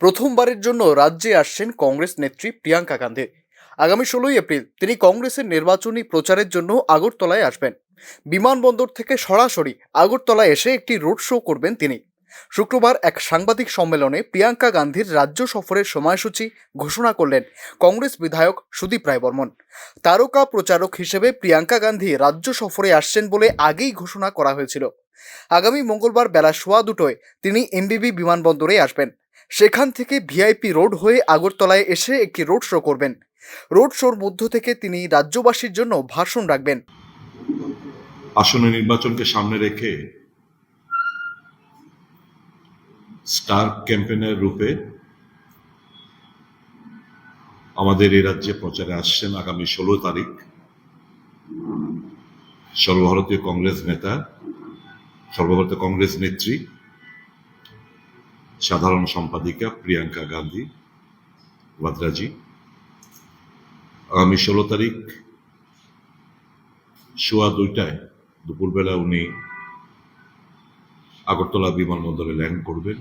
প্রথমবারের জন্য রাজ্যে আসছেন কংগ্রেস নেত্রী প্রিয়াঙ্কা গান্ধী। আগামী ষোলোই এপ্রিল তিনি কংগ্রেসের নির্বাচনী প্রচারের জন্য আগরতলায় আসবেন। বিমানবন্দর থেকে সরাসরি আগরতলায় এসে একটি রোড শো করবেন তিনি। শুক্রবার এক সাংবাদিক সম্মেলনে প্রিয়াঙ্কা গান্ধীর রাজ্য সফরের সময়সূচি ঘোষণা করলেন কংগ্রেস বিধায়ক সুদীপ রায় বর্মন তারকা প্রচারক হিসেবে প্রিয়াঙ্কা গান্ধী রাজ্য সফরে আসছেন বলে আগেই ঘোষণা করা হয়েছিল। আগামী মঙ্গলবার বেলা সোয়া দুটোয় তিনি এমবিবি বিমানবন্দরে আসবেন। সেখান থেকে ভিআইপি রোড হয়ে আগরতলায় এসে একটি রোড শো করবেন। রোড শোর মধ্য থেকে তিনি রাজ্যবাসীর জন্য ভাষণ রাখবেন। আসন্ন নির্বাচনকে সামনে রেখে স্টার ক্যাম্পেনের রূপে আমাদের এই রাজ্যে প্রচারে আসছেন আগামী ষোলো তারিখ। সর্বভারতীয় কংগ্রেস নেতা, সর্বভারতীয় কংগ্রেস নেত্রী সাধারণ সম্পাদিকা প্রিয়াঙ্কা গান্ধী, ভাদ্রাজি। আগামী ষোলো তারিখ সোয়া দুইটায় দুপুরবেলা উনি আগরতলা বিমানবন্দরে ল্যান্ড করবেন।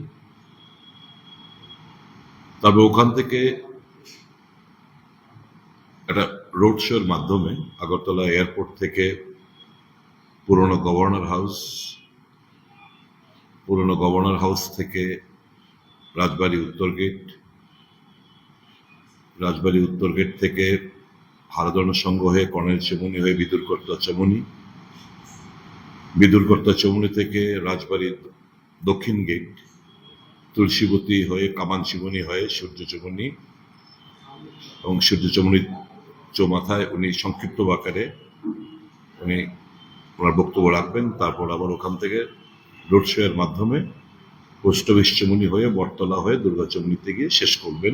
তবে ওখান থেকে একটা রোড শোর মাধ্যমে আগরতলা এয়ারপোর্ট থেকে পুরনো গভর্নর হাউস, পুরনো গভর্নর হাউস থেকে রাজবাড়ী উত্তর গেট। রাজবাড়ি উত্তর গেট থেকে হারদন সংঘ হয়ে কর্নেল চমুনি হয়ে বিদুরকর্তা চমুনি। বিদুরকর্তা চমুনি থেকে রাজবাড়ির দক্ষিণ গেট। তুলসীবতী হয়ে কামান চিমনি হয়ে সূর্য চমুনি। এবং সূর্য চমুনির চৌমাথায় উনি সংক্ষিপ্ত আকারে উনি ওনার বক্তব্য রাখবেন। তারপর আবার ওখান থেকে রোড শো এর মাধ্যমে চমুনি হয়ে বটতলা হয়ে দুর্গা চমুনিতে গিয়ে শেষ করবেন।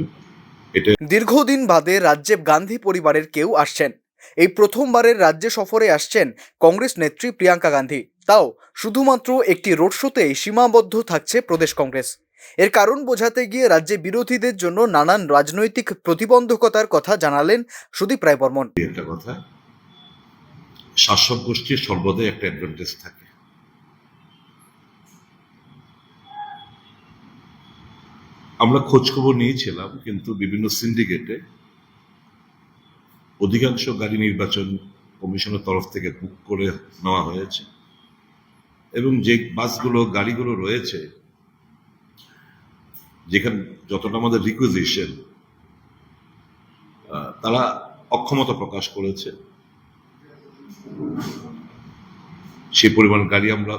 এটা দীর্ঘদিন বাদে রাজ্যে গান্ধী পরিবারের কেউ আসছেন। এই প্রথমবারের রাজ্য সফরে আসছেন কংগ্রেস নেত্রী প্রিয়াঙ্কা গান্ধী। তাও শুধুমাত্র একটি রোড শোতেই সীমাবদ্ধ থাকছে প্রদেশ কংগ্রেস। এর কারণ বোঝাতে গিয়ে রাজ্যে বিরোধীদের জন্য নানান রাজনৈতিক প্রতিবন্ধকতার কথা জানালেন সুদীপ রায় বর্মন একটা কথা শাসক গোষ্ঠীর সর্বদাই একটা অ্যাডভান্টেজ থাকে। আমরা খোঁজ খবর নিয়েছিলাম, কিন্তু বিভিন্ন সিন্ডিকেটে অধিকাংশ গাড়ি নির্বাচন কমিশনের তরফ থেকে বুক করে নেওয়া হয়েছে। এবং যে বাসগুলো, গাড়িগুলো রয়েছে, যেখানে যতটা আমাদের রিকুইজিশন তারা অক্ষমতা প্রকাশ করেছে। সেই পরিমাণ গাড়ি আমরা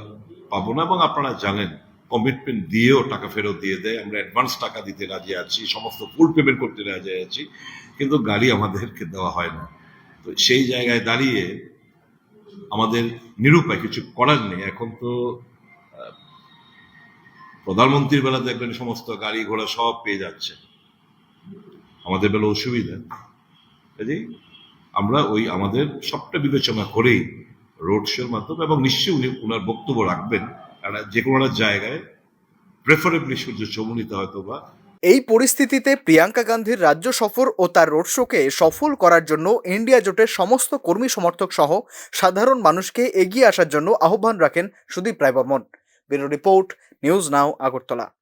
পাবো না এবং আপনারা জানেন কমিটমেন্ট দিয়েও টাকা ফেরত দিয়ে দেয়। আমরা অ্যাডভান্স টাকা দিতে রাজি আছি, সমস্ত ফুল পেমেন্ট করতে রাজি আছি, কিন্তু গাড়ি আমাদেরকে দেওয়া হয় না। তো সেই জায়গায় দাঁড়িয়ে আমাদের নিরুপায় কিছু করার নেই। এখন তো প্রধানমন্ত্রীর বেলা দেখবেন সমস্ত গাড়ি ঘোড়া সব পেয়ে যাচ্ছে। আমাদের বেলা অসুবিধা। কাজেই আমরা ওই আমাদের সবটা বিবেচনা করেই রোড শোর মাধ্যমে এবং নিশ্চয়ই উনি ওনার বক্তব্য রাখবেন। যে কোনো একটা জায়গায় প্রেফারেবলি সূর্য চমনিতে হয়তো বা এই পরিস্থিতিতে প্রিয়াঙ্কা গান্ধীর রাজ্য সফর ও তার রোড শোকে সফল করার জন্য ইন্ডিয়া জোটের সমস্ত কর্মী সমর্থক সহ সাধারণ মানুষকে এগিয়ে আসার জন্য আহ্বান রাখেন Sudip Roy Barman bureau report, news now Agartala.